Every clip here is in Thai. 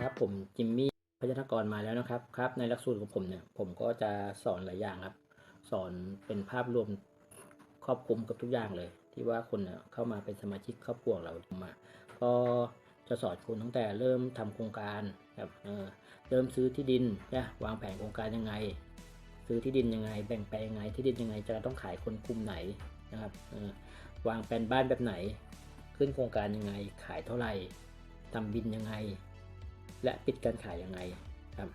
ครับผมจิมมี่พยัญชนกรมาแล้วนะครับครับ ในหลักสูตรของผมเนี่ยผมก็จะสอนหลายอย่างครับ สอนเป็นภาพรวมครอบคลุมกับทุกอย่างเลย ที่ว่าคนเนี่ยเข้ามาเป็นสมาชิกครอบครัวเรามา ก็จะสอนคุณตั้งแต่เริ่มทำโครงการครับเออเริ่มซื้อที่ดินนะวางแผนโครงการยังไง ซื้อที่ดินยังไง แบ่งแปลงยังไง ที่ดินยังไงจะต้องขายคนกลุ่มไหนนะครับเออวางแผนบ้านแบบไหน ขึ้นโครงการยังไงขายเท่าไหร่ทำบินยังไง และปิดการขายยังไงครับ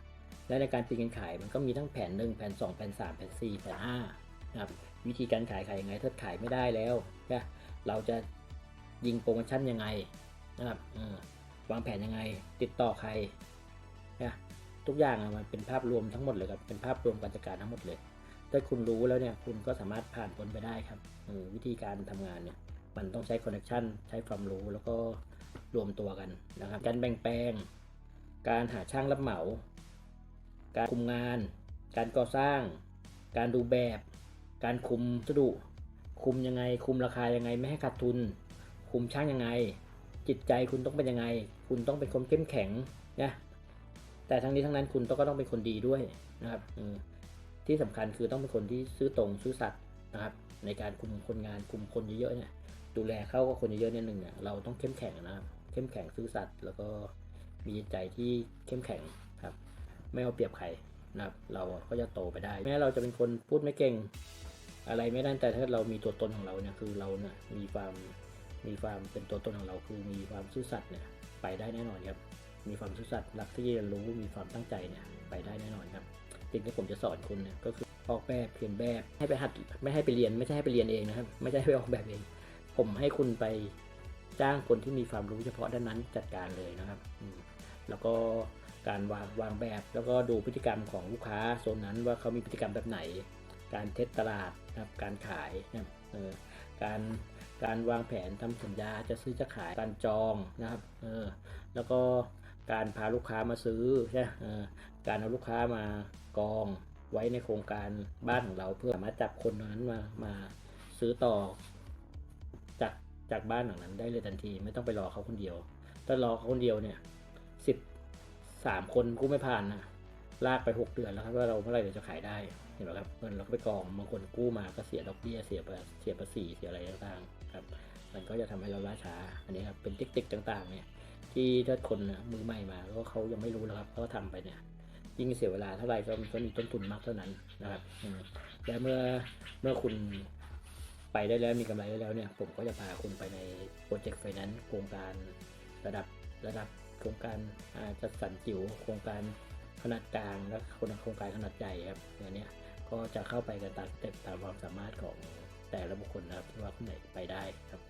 และในการปิดการขายมันก็มีทั้งแผน1แผน2แผน3แผน4แผน5นะครับวิธีการขายขายยังไงถ้าขายไม่ได้แล้วนะเราจะยิงโปรโมชั่นยังไงนะครับวางแผนยังไงติดต่อใครนะทุกอย่างอะมันเป็นภาพรวมทั้งหมดเลยครับเป็นภาพรวมการจัดการทั้งหมดเลยถ้าคุณรู้แล้วเนี่ยคุณก็สามารถผ่านพ้นไปได้ครับวิธีการทำงานเนี่ยมันต้องใช้คอนเนคชันใช้ความรู้แล้วก็รวมตัวกันนะครับการแบ่งแปลง การหาช่างรับเหมา การคุมงาน การก่อสร้าง การดูแบบ การคุมวัสดุ คุมยังไง คุมราคายังไงไม่ให้ขาดทุน คุมช่างยังไง จิตใจคุณต้องเป็นยังไง คุณต้องเป็นคนเข้มแข็งนะแต่ทั้งนี้ทั้งนั้นคุณต้องก็ต้องเป็นคนดีด้วยนะครับที่สำคัญคือต้องเป็นคนที่ซื่อตรงซื่อสัตย์นะครับ ในการคุมคนงานคุมคนเยอะๆเนี่ยดูแลเข้ากับคนเยอะๆเนี่ยหนึ่งเนี่ยเราต้องเข้มแข็งนะครับ เข้มแข็งซื่อสัตย์แล้วก็ มีจิตใจที่เข้มแข็งครับ ไม่เอาเปรียบใครนะครับ เราก็จะโตไปได้ แม้เราจะเป็นคนพูดไม่เก่ง อะไรไม่ได้แต่ถ้าเรามีตัวตนของเราเนี่ยคือเราเนี่ยมีความมีความเป็นตัวตนของเราคือมีความซื่อสัตย์เนี่ยไปได้แน่นอนครับ มีความซื่อสัตย์รักที่จะรู้มีความตั้งใจเนี่ยไปได้แน่นอนครับสิ่งที่ผมจะสอนคุณเนี่ยก็คือออกแบบเขียนแบบให้ไปหัดไม่ให้ไปเรียนไม่ใช่ให้ไปเรียนเองนะครับ ไม่ใช่ให้ไปออกแบบเอง ผมให้คุณไปจ้างคนที่มีความรู้เฉพาะด้านนั้นจัดการเลยนะครับ แล้วก็การวางวางแบบ แล้วก็ดูพฤติกรรมของลูกค้าโซนนั้นว่าเขามีพฤติกรรมแบบไหน การเทสตลาดนะครับการขายนะครับเออการการวางแผนทำสัญญาจะซื้อจะขายการจองนะครับเออแล้วก็การพาลูกค้ามาซื้อใช่เออการเอาลูกค้ามากองไว้ในโครงการบ้านของเราเพื่อสามารถจับคนนั้นมามาซื้อต่อจากจากบ้านหลังนั้นได้เลยทันที ไม่ต้องไปรอเขาคนเดียวถ้ารอเขาคนเดียวเนี่ย สามคนกู้ไม่ผ่านนะลากไปหกเดือนแล้วครับว่าเราเมื่อไหร่เราจะขายได้เห็นไหมครับเงินเราก็ไปกองบางคนกู้มาก็เสียดอกเบี้ยเสียเสียภาษีเสียอะไรต่างๆครับ มันก็จะทำให้เราล่าช้า อันนี้ครับเป็นเทคนิคต่างๆ เนี่ย ที่ถ้าคนนะมือใหม่มาแล้วเขายังไม่รู้แล้วครับเขาก็ทำไปเนี่ยยิ่งเสียเวลาเท่าไหร่ก็มีต้นทุนมากเท่านั้นนะครับและเมื่อเมื่อคุณไปได้แล้วมีกำไรได้แล้วเนี่ย ผมก็จะพาคุณไปในโปรเจกต์ไฟแนนซ์โครงการระดับระดับ โครงการอาจัดสรรจิ๋วโครงการขนาดกลางและโครงการขนาดใหญ่ครับอย่างนี้ก็จะเข้าไปกันตามสเต็ปตามความสามารถของแต่ละบุคคลนะครับว่าคนไหนไปได้ครับ